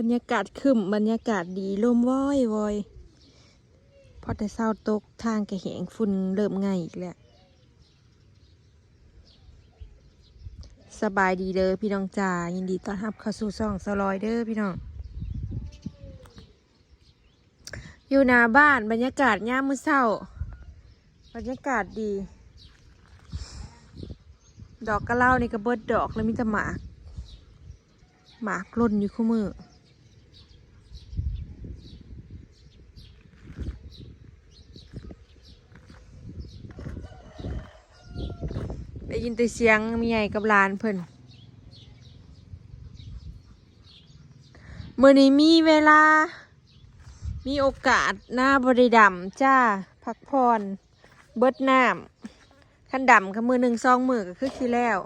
บรรยากาศคึมบรรยากาศดีลมว้อยวอยพอแต่เศร้าตกทางกระเหงฝุ่นเริ่มง่ายอีกแล้วสบายดีเด้อพี่น้องจ๋ายินดีต้อนรับเข้าสู่ซ่องสลอยเด้อพี่น้อง อยู่หน้าบ้านบรรยากาศย่ามมื้อเช้า บรรยากาศดี ดอกกระเล่านี่ก็เบิดดอกแล้วมีแต่หมาก หมากล่นอยู่คู่มือ ยินแต่เสียงมีใหญ่กับลานเพิ่นเมื่อนี้มีเวลา มีโอกาสหน้าบริดำจ้าพักพร เบิดน้ำขันดำกับมือหนึ่งซองมือก็คือที่แล้ว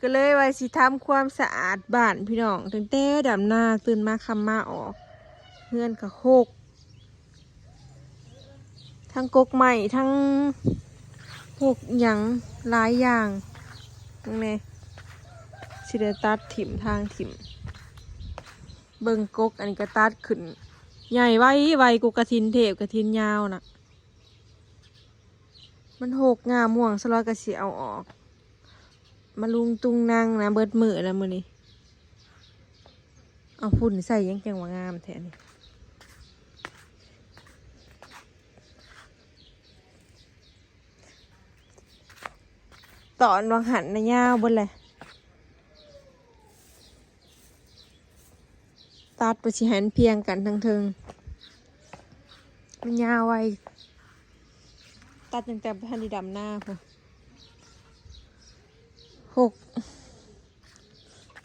ก็เลยว่าสิทำความสะอาดบ้านพี่น้องตั้งแต่ดำหน้าตื่นมาคำมาออกเฮือนกับโคกทั้งกกใหม่ทั้ง พวกหยังหลายอย่างตรงนี้สิได้ตัดถิ่มทางถิ่ม เบิงกกอันนี้ก็ตัดขึ้น ใหญ่ไว้ไวกูกระทินเทพกระทินยาวน่ะ มันหกงามม่วงสลอยกระเสียเอาออก มาลุงตุงนางนะเบิดมือแล้วมือนี้เอาฝุ่นใส่ยังจังว่างามแทนนี่ ตอนวางหันนะยาบนเลยตัดไปชิหันเพียงกันทั้งทิงมันยาวไว้ตัดตั้งแต่พันธีดำหน้าพอหก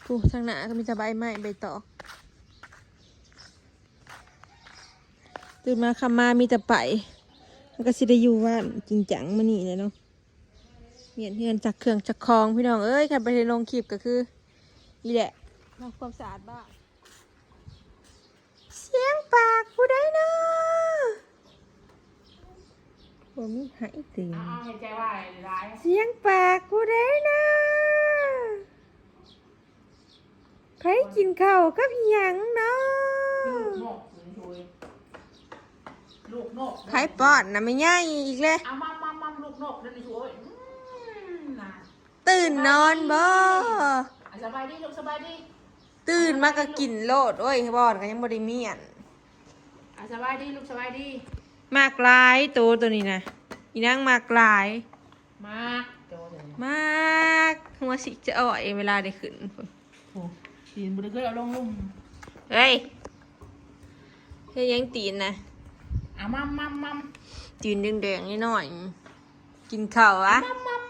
กูทางหน้าก็มีแต่ใบไม้ใบตอกตื่นมาคำมามีแต่ไปมันก็สิได้อยู่ว่าจริงจังมานี่เลยเนาะ เมียนเฮือนจากเครื่องจากคลองพี่น้องเอ้ยใครไปลงคลิปก็คือนี่แหละทำความสะอาดบ้านเสียงปากผู้ใดเนาะผมมีหายตื่นอ้าวเห็นใจว่าร้ายเสียงปากกูได้นะใครกินข้าวกับหยังเนาะลูกนกถึงช่วยลูกนกใครป้อนนะไม่ง่ายอีกเลยเอามัมมัมมัมลูกนกเดินช่วยอืมน่ะ ตื่นนอนบ่อะสบายดีลูกสบายดีตื่นมาก็กินโลดโอ้ยบอนก็ยังบ่ได้เมียนอะสบายดีลูกสบายดีมากหลายตัวตัวนี้นะอีนางมากหลาย มากโจเลยมากหัวสิจะอ่อยเวลาได้ขึ้นพุ่นโอ้ตีนบุรีเคยเอาลงลุ่มเฮ้ยเฮ้ยยังตีนนะอะมัมมัมมัมตีนแดงๆนิดหน่อยๆกินข้าววะ มัมมัม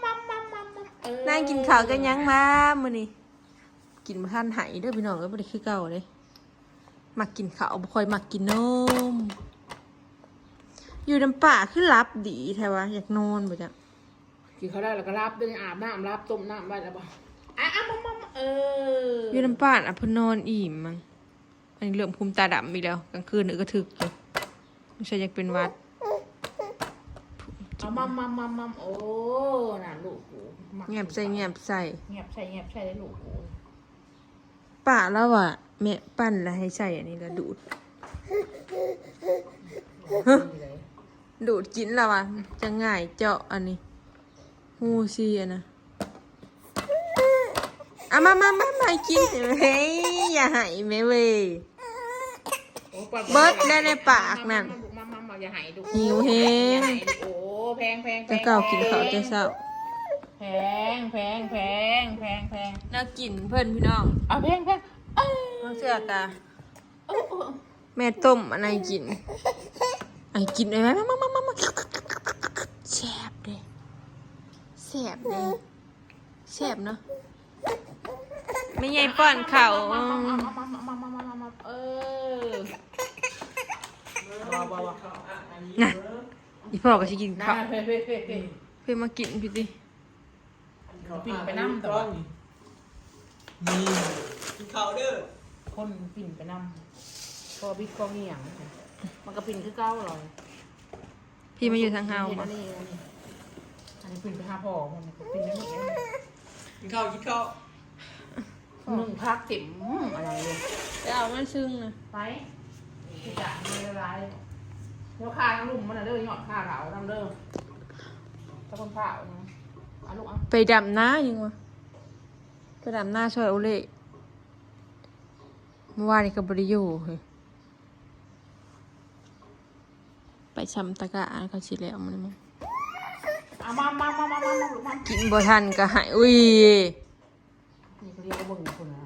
นั่งกินข้าวกันยังมามื้อนี้กินมาท่านไหายเด้อพี่น้องเอ้ยบ่ได้คือเก่าเลยมักกินข้าวบ่ค่อยมักกินนม อยู่น้ำป่าคือรับดีแท้วะอยากนอนบ่จ้ะกินเขาได้แล้วก็รับด้วยอาบน้ำรับต้มน้ำไว้แล้วบ่อะอะมัมมัมเอออยู่น้ำป่าอะเพิ่นนอนอิ่มมั้งอันนี้เรื่องภูมิตาดำอีกแล้วกลางคืนนึกก็ถึกอยู่ไม่ใช่อยากเป็นหวัด เอามัมมัมมัมมัมโอ้น่ะลูกกูมักเงียบใส่เงียบใส่เงียบใช่เงียบใช่เลยลูกกูป่าแล้วอะแม่ปั้นแล้วให้ใส่อันนี้แล้วดูดนี่เลยดูดกินแล้วอะจะง่ายเจาะอันนี้ฮูซีอันนะอะมามามามากินเฮ้ยอย่าใหายแม่เว้ยโอ้ปะเบิดได้ในปากนั่น มัมมัมมัมอย่าหายดูหิวแฮงอย่าหายดูโอ้ แพงแพงแพจะงเก่ากินข้าวจะเศร้าแพงแพงแพงแพงแพงน่ากินเพื่อนพี่น้องเอาแพงแพงเอ้ยน้องเสื้อกาโอ้โอ้แม่ต้มอันไหนกินอันกินเลยไหมมามามามาแซ่บเลยแซ่บเลยแซ่บเนาะไม่ใหญ่ป้อนเข่าวอืมเอามามามามามามามาเออบ่บ่บ่น่ะ อีพ่อก็สิกินน่าข้าวเพ่เพ่เพ่เพ่เพื่อมากินพี่ติปิ่นไปนั่งแต่ว่านี่กินข้าวเด้อคนปิ่นไปนั่งพอบิ๊กก็เงียงมันก็ปิ่นคือเก้าเลยพี่มาอยู่ทางเฮาอับ่นนี้อันนี้อันนี้ปิ่นไปหาพ่อมันปิ่นไปหมดเลยกินข้าวกินข้าวหนึ่งพักติ่มอะไรเลยไปเอามันซึ่งนะไปที่จะไม่ละลาย แล้วข้าทั้งลุ่มมันน่ะเด้อหยอดข้าขาวทั้งเด้อตะคนข้าวนะเอาลูกเอาไปดำหน้ายังวะไปดำหน้าช่วยโอเล่เมื่อวานนี้กับบริยูเฮ้ยไปชำตะกะอันเขาชิแล้วมันมั้งเอามามามามามามาลูกมากินบ่ทันก็หายอุ้ยนี่เขาเรียกว่าเบิ่งคนนะ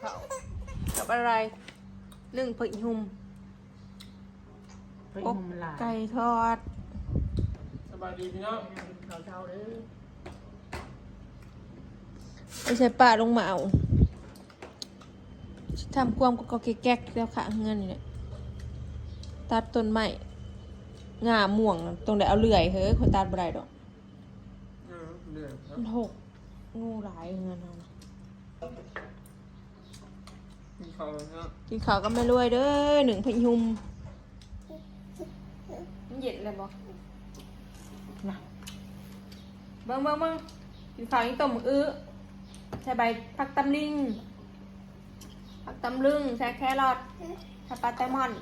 เขากับอะไรหนึ่งผักอีหุ่ม เฮ้ยอกมันลายไก่ทอด สบายดีพี่น้องเขาเช่าเด้อไม่ใช่ป้าลงมาเอาทำความก็ก็แก๊กๆแล้วค่ะเงินนี่แหละตัดต้นไม้งาม่วงน่ะตรงไหนเอาเลื่อยเฮ้ยคนตัดบ่ได้ดอกเออเดือดครับมันหกงูหลายเงินเอานะกินข้าวแล้วเนาะกินข้าวก็ไม่รวยเด้อหนึ่งพยุมมัน เย็นเลยบ่นะเบิ่งเบิ่งเบิ่งกินข้าวยังต้มหมึกอื้อใส่ใบผักตำลิงผักตำลึงใส่แครอทใส่ปลาแซลมอน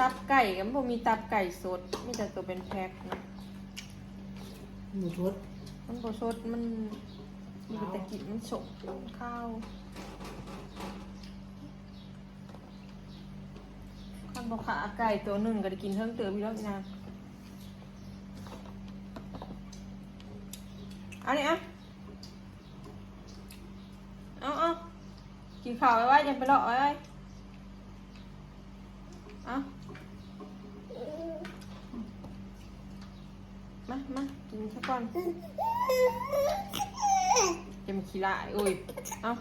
ตับไก่ก็มันบ่มีตับไก่สดมีแต่ตัวเป็นแพ็คนะหมูชุดมันบ่สดมันมีแต่กลิ่นมันสกข้าว คันบ่ขาไก่ตัวหนึ่งก็ได้กินเทิงเติมพี่แล้วพี่นางเอานี่อะเอาเอากินข้าวไว้ไว้ยังไปเลาะไว้ไว้เอามามากินสักก่อนจะมีขี้ลายอุ้ยเอา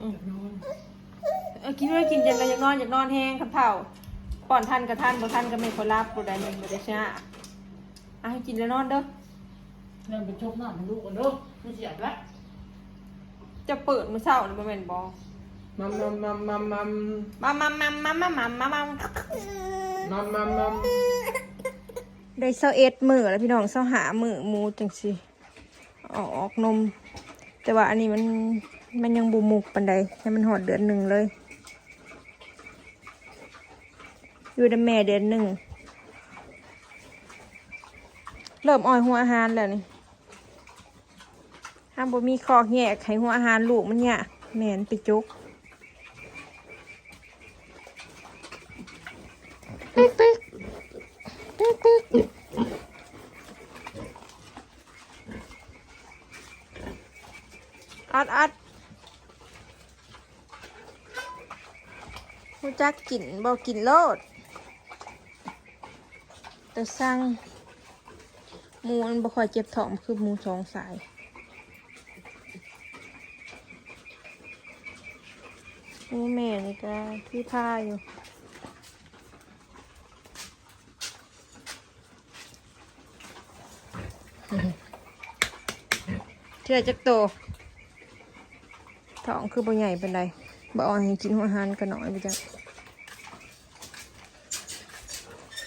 อืม นอน เออ กินเลยกินจนเราอยากนอนอยากนอนแห้งครับเท่าป้อนท่านกับท่านบ่ท่านก็ไม่คนรับบ่ได้ไม่บ่ได้ชนะอะให้กินแล้วนอนเด้อเริ่มเป็นชกหน้ามันลูกกันเด้อไม่เสียแล้วจะเปิดมื้อเช้านี่บ่แม่นบ่มัมมัมมัมมัมมัมมามามามามามามามามัมมัมมัมได้เซาเอ็ดมื้อแล้วพี่น้องเซาหามื้อหมูจังซี่ออกออกนม แต่ว่าอันนี้มันมันยังบ่มุกปานใดให้มันหอดเดือนหนึงเลย อยู่ในแม่เดือนหนึ่ง เริ่มอ่อยหัวอาหารแล้วนี่ห้ามบ่มีคอกแยกให้หัวอาหารลูกมันเนี่ยแม่นไปจุกตึกตึกตึกตึกอัดอัดรู้จักกินบ่กินโลด แต่สั่งหมูมันบ่ค่อยเจ็บท้องคือหมูสองสายหมูแม่นี่ก็ที่ผ้าอยู่เชื่อจักโตท้องคือบ่ใหญ่เป็นไรบ่อ่อนให้กินหัวหารกันหน่อยไปจ้ะ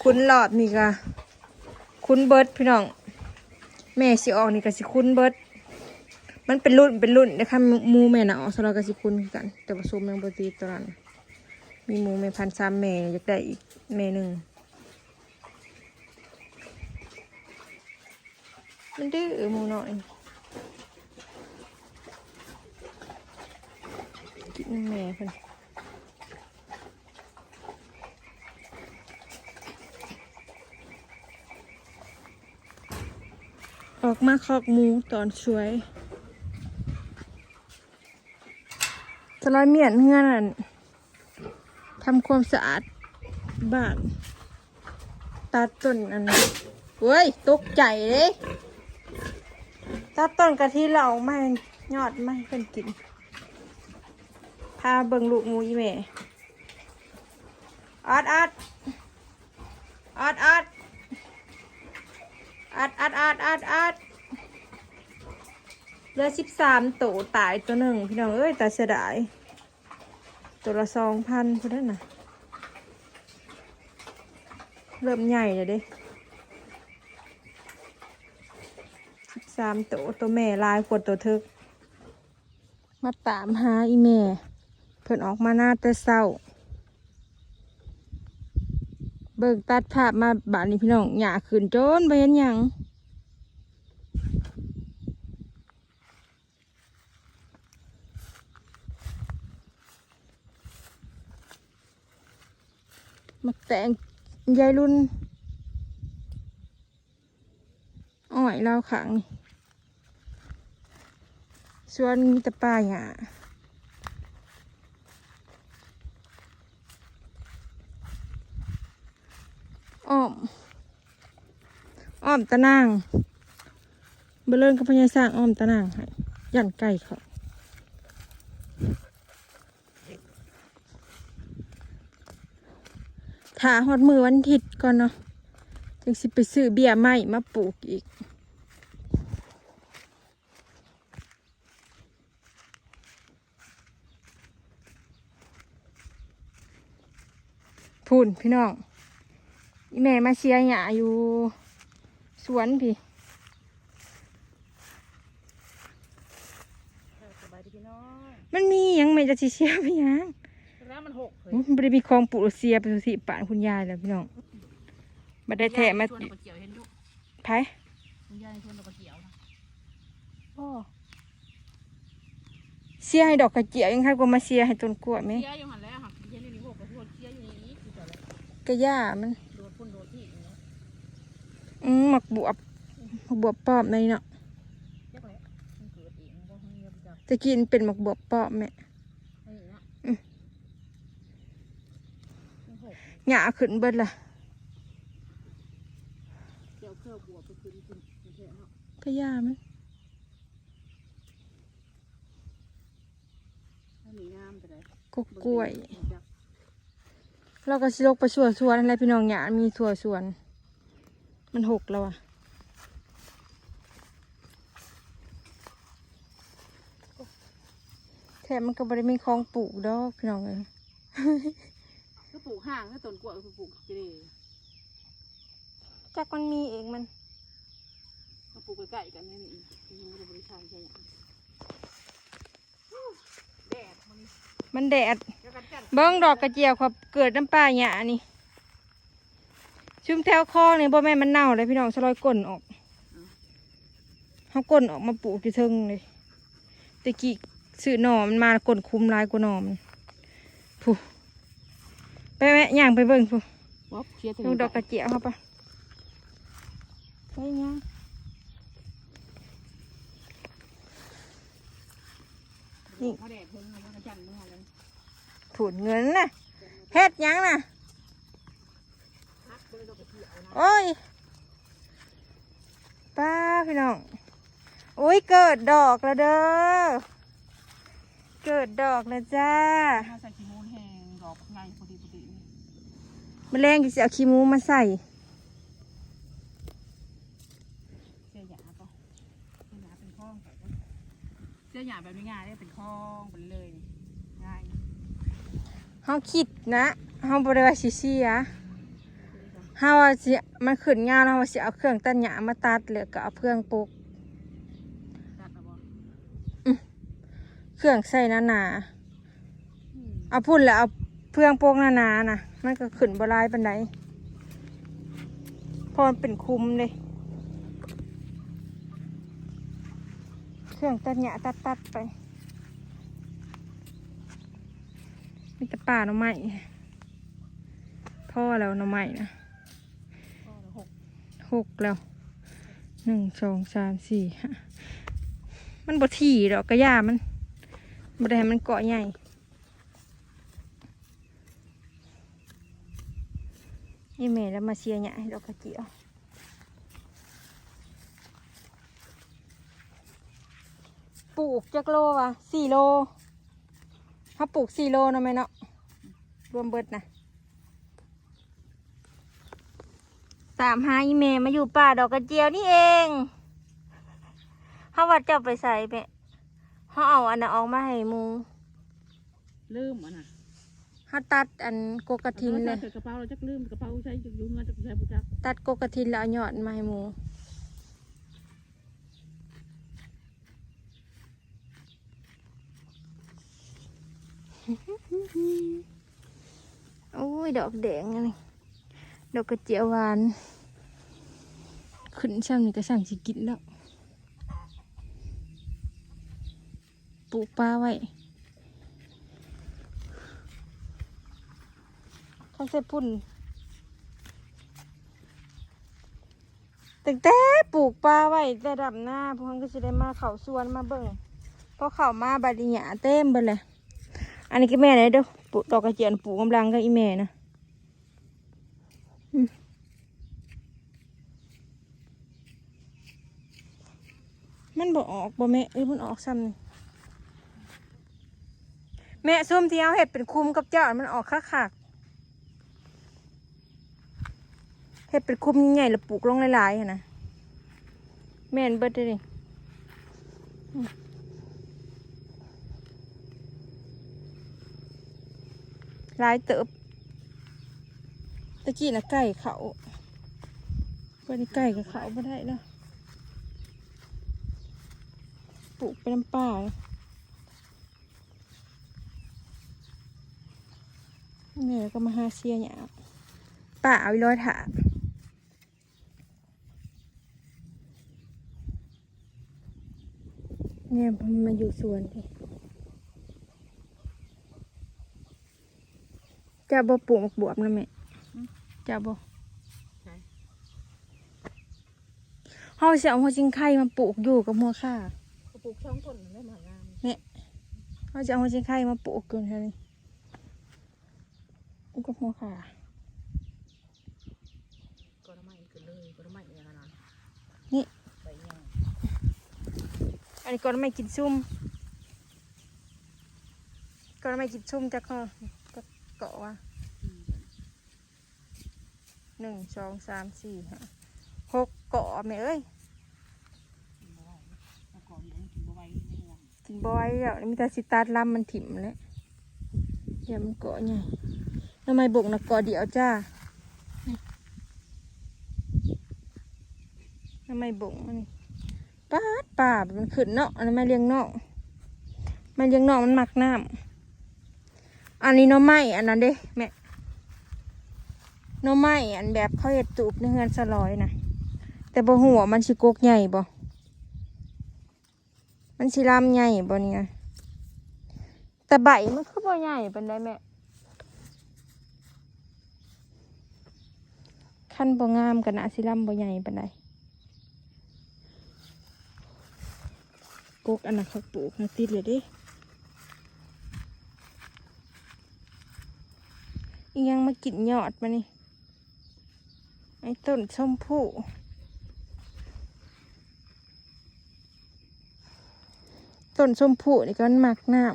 คุณหลอดนี่ก็คุณเบิร์ดพี่น้อง แม่สิออกนี่ก็สิคุณเบิร์ดมันเป็นรุ่นเป็นรุ่นนะคะมูแม่น่ะออกสลับก็สิคุณกัน แต่ว่าซูมยังบ่ตีตัวนั้นมีมูแม่พันธุ์ซ้ำแม่อยากได้อีกแม่หนึ่งมันดื้อมูหน้อยกินแม่เพิ่น ออกมาคอกมูตอนช่วยสลอยเมียนเงื่อนนั่นทำความสะอาดบ้านตัดต้นอันนั้นเว้ยตกใจเลยตัดต้นกะทิเราไม่ยอดไม่เป็นกิน พาเบิ่งลูกมูอีแม่อัดอัดอัดอัด อัดอัดอัดอัดอัดเหลือสิบสามตัวตายตัวหนึ่งพี่น้องเอ้ยแต่เสียดายตัวละสองพันพอได้น่ะเริ่มใหญ่เลยเด้สิบสามตัวตัวแม่ลายกว่าตัวทึก มาตามหาอีแม่ เพิ่นออกมาหน้าแต่เศร้า เบิ่งตัดภาพมาบานนี้พี่น้องหยาขึ้นจนไปเห็นยังมาแต่งยายรุ่นอ้อยเราขังนี่วนมีแต่ป่าหญ้าอ้อม อ้อมตะนางเบลเลินกับพญาสร้างอ้อมตะนางให้ยันไก่เขาถาหอดมือวันทิตก่อนเนาะจึงสิไปซื้อเบี้ยไม้มาปลูกอีกพูนพี่น้องอีแม่มาเชียร์หยาอยู่ สวนพี่สบายดีพี่น้องมันมีหยังไม่จะสิเชียร์พี่ยังแล้วมันหกเลยมันไม่ได้มีคลองปูโรเซียไปสุสิป่านคุณยายแล้วพี่น้องมาได้แถะมาชวนดอกกระเจียวเห็นดูไผคุณยายชวนดอกกระเจียวนะเชียร์ให้ดอกกระเจียวยังใครก็มาเชียร์ให้ต้นกล้วยไหมเชียร์อยู่หันแล้วหักเชียร์อยู่นี่หกกระทวนเชียร์อยู่นี่คือจะอะไรกระย่ามันโดนพุ่นโดนที่อย่างเงี้ย อืมหมักบวบหมักบวบปอบในเนาะเรียกอะไรมันเกิดเองมันก็เงียบจับจะกินเป็นหมักบวบปอบแม่ไอ้อย่างเงี้ยอืมมันหกหยาขึ้นเบิดล่ะเจียวเครื่องบัวไปคืนกินเฉยๆเนาะกระย่ามันให้หนีงามไปเลยกกกล้วย เราก็สิลกไปสัวสวนอะไรพี่น้องหยามีสัวสวน มันหกแล้วอะแถมมันก็บริมีคลองปลูกดอกพี่น้องเลยก็ปลูกห่างก็ต้นกล้วยก็ปลูกกิเลสจักมันมีเองมันก็ปลูกใกล้ๆกันนี่นี่ยังไม่ได้บริการใช่ไหมแดดมันนี่มันแดดเดี๋ยวกันจันเบิ้งดอกกระเจียวครับเกิดน้ำป่าหยานี่ ชุมแถวคลองนี่บ่แม่นมันเน่าเลยพี่น้องสลอยก้นออกเขาก้นออกมาปลูกที่เทิงเลยตะกี้ซื้อหน่อมันมาก้นคุมหลายกว่าหน่อมันผู้ไปแม่ย่างไปเบิ่งผู้วับเชียร์ถึงลูกดอกกระเจียวเข้าไปไปย่างนี่เขาแดดเพิ่งมาแล้วจันเมื่อไรถูนเงินน่ะเฮ็ดหยังน่ะ โอ้ยป้าพี่น้องอุ้ยเกิดดอกแล้วเด้อเกิดดอกแล้วจ้าถ้าใส่ขี้มูนแห้งดอกไงพอดีพอดีแมลงจะเอาขี้หมูมาใส่เสื้อหยาก็เสื้อหยาเป็นคล้องเสื้อหยาแบบนี้ง่ายได้เป็นคล้องเป็นเลยง่ายเฮาคิดนะเฮาบ่ได้ว่าสิเสีย เฮาว่าสิมันขึ้นงานเฮาว่าสิเอาเครื่องตัดหญ้ามาตัดแล้วก็เอาเครื่องปลูกตัดเอาบ่เครื่องใส่หนาๆเอาพุ่นแล้วเอาเครื่องปลูกหนาๆน่ะมันก็ขึ้นบ่หลายปานใดเพราะมันเป็นคุมเลยเครื่องตัดหญ้าตัดๆไปมีแต่ป่าหน่อไม้พ่อแล้วหน่อไม้นะก็หก หกแล้วหนึ่งสองสามสี่ห้ามันบถี่ดอกกระยามันบ่ได้ให้มันเกาะใหญ่นี่แม่แล้วมาเชียร์ใหญ่ดอกกระเจียวปลูกจักโลวะสี่โลเขาปลูกสี่โลนาะแม่เนาะรวมเบิดนะ ตามหาอีเมมาอยู่ป่าดอกกระเจียวนี่เองเขาว่าเจ้าไปใส่ไปเขาเอาอันนั้นออกมาให้หมูลืมอะนะเขาตัดอันโกกระทินเลยใส่กระเป๋าเราจักลืมกระเป๋าใช้อยู่เงินจักใช้บ่จักตัดโกกระทินแล้วเอายอดมาให้หมูโอ้ยดอกแดงอันนี้ ดอกกระเจียวหวาน ขึ้นช่างนี่ก็ช่างสิกินแล้วปลูกปลาไว้ข้างเสพุ่นตั้งแต่ปลูกปลาไว้แต่ดับหน้าพวกเขาก็จะได้มาเขาสวนมาเบิ่งเพราะเขามาบาดีหยาเต็มไปเลย อันนี้ก็แม่เลยเด้อปลูกดอกกระเจียนปลูกกำลังก็อีแม่นะอืม มันบ่ออกบ่แม่เอ้ยมันออกซ้ำนี่แม่ส้มที่เอาเห็ดเป็นคุมกับเจ้ามันออกคักคักเห็ดเป็นคุมใหญ่ๆแล้วปลูกลงหลายๆนะแม่นเบิดเลยหลายเติบตะกี้นะไก่เขาวันนี้ไก่กับเขาไม่ได้แล้ว ปลูกเป็นน้ำป่าเลยเนี่ยก็มาหาเชียร์เนี่ยป่าเอาไว้ร้อยถาเนี่ยมันมาอยู่สวนที่จะบ่ปลูกหมกบวบนะแม่จะบ่เฮาสิเอาหัวจิงไข่มาปลูกอยู่กับหัวข่าก็ ปลูกช่องต้นได้มางามเฮาจะเอาหัวจิงไข่มาปลูกกันแค่นี้ปลูกกับหัวข่าก็ทำไมขึ้นเลยก็ทำไมอย่างนั้นนี่ไปยังอันนี้ก็ไม่กินซุ่มก็ไม่กินซุ่มจะก็ก็เกาะว่าหนึ่งสองสามสี่ห้าหกเกาะแม่เอ้ย แล้วก็ยังกินบ่ไหวในเมือง กิน บอยแล้วมีแต่สิตาร์ลำมันถิ่มแล้วเดี๋ยวมันเกาะไงทำไมบกนะเกาะเดียวจ้าทำไมบกมันนี่ป้าดป่ามันขึ้นเนาะอันนั้นไม่เลี้ยงเนอกไม่เลี้ยงเนอกมันหมักน้ำอันนี้หน้อไม้อันนั้นเด้แม่หน้อไม้อันแบบเขาเห็ดตูบในเฮือนสลอยนะแต่บ่หัวมันสิกกใหญ่บ่ มันสิลำใหญ่บ่เนี่ยแต่ใบมันคือบ่ใหญ่เป็นได้แม่ขั้นบ่งามกันนะสิลำบ่ใหญ่เป็นได้กกอันนั้นเขาปลูกนะติดเลยดิอีหยังมากินยอดมานี่ไอ้ต้นชมพู่ ต้นชมพูนี่ก็มันหมักน้ำ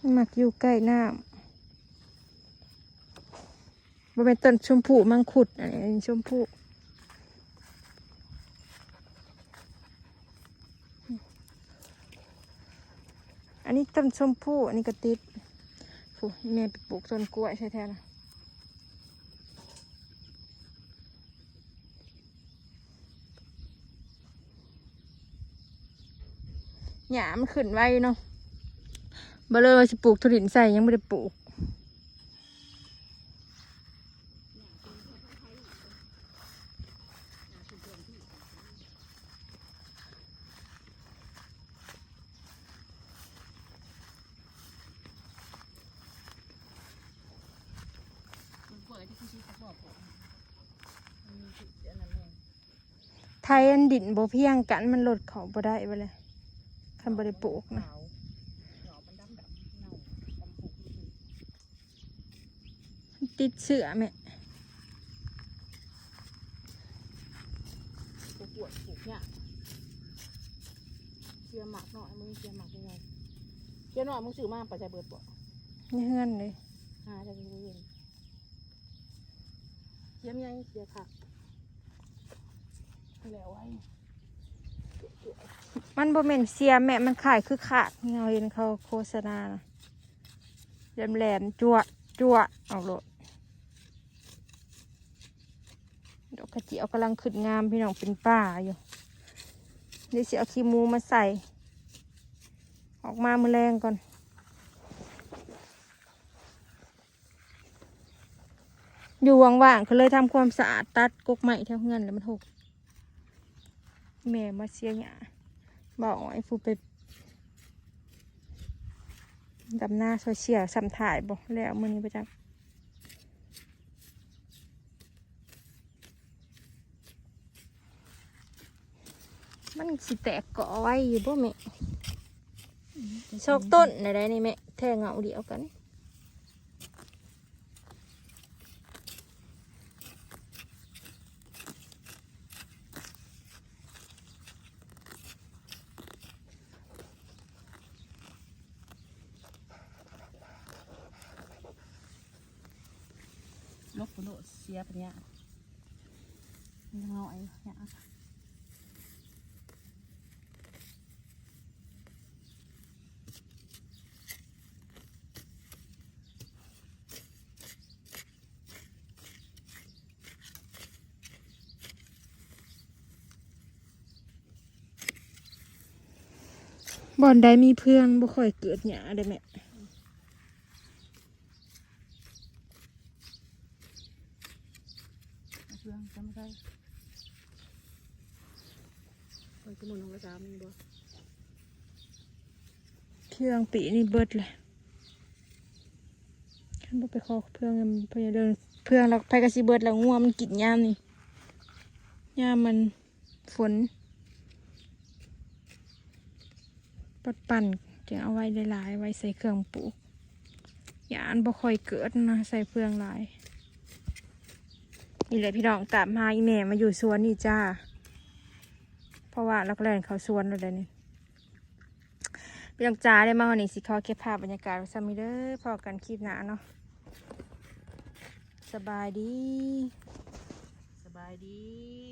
มันหมักอยู่ใกล้น้ำบ่เป็นต้นชมพูมังคุดอันนี้ชมพูอันนี้ต้นชมพู่อันนี้ก็ติดฟูแม่ไปปลูกต้นกล้วยใช่แท้ละ หญ้ามันขึ้นไวเนาะบ่เลยว่าสิปลูกทุเรียนใส่ยังไม่ได้ปลูก ไทยอันดินบ่เพียงกันมันหลดเขาบ่ได้ไปเลย คันบ่ได้ปลูกนะขาวหนอมันดำดำเน่าดำผุมันติดเสือแม่ปวดปวดปวดเนี่ยเชียร์หมักหน่อยมึงเชียร์หมักยังไงเชียร์หน่อยมึงซื้อมาปัจจัยเบิดบ่ในเฮือนเลยหาจะกินเย็นเชียร์ยังเชียร์ผักแล้วไว้ มันบ่แม่นเสียแม่มันขายคือขาดเงาเห็นเขาโฆษณาแหลมแหลมจั่วจั่วเอาโลดดอกกระเจียวกำลังขึ้นงามพี่น้องเป็นป่าอยู่เดี๋ยวสิเอาขี้มูมาใส่ ออกมามือแรงก่อนอยู่ว่างๆเขาเลยทำความสะอาดตัดกกใหม่แถวเงินแล้วมันหกแม่มาเสียหยา บอกไอ้ฟูไปดำหน้าโซเชียลสัมถ่ายบอกแล้วมือนี้ประจังมันสิแตกเกาะไว้อยู่บ่แม่ชอกต้นไหนๆนี่แม่แทงเอาเดียวกัน ลบกระโดดเสียปัญญามันหน่อยเนี่ยบอนใดมีเพื่อนบ่ค่อยเกิดหยาได้แม่ เพื่อนจำไม่ได้ไปจมูกน้องกระจามันบ่ เพื่องปีนี่เบิดเลยขันบ่ไปขอเพื่องมันพยาเดินเพื่องเราไปกระสิเบิดแล้วงัวมันกินยามนี่ยามมันฝน ปัดปั่นจะเอาไว้หลายไว้ใส่เครื่องปลูกยาอันบ่ค่อยเกิดนะใส่เพื่องหลายนี่แหละพี่น้องตามหาอีแม่มาอยู่สวนนี่จ้า เพราะว่าลักแลนเขาสวนแล้วเดี๋ยวนี้ พี่น้องจ้าได้มาวันนี้สิขอเก็บภาพบรรยากาศซ้ำอีเด้อพอกันคลิปหน้าเนาะสบายดี สบายดี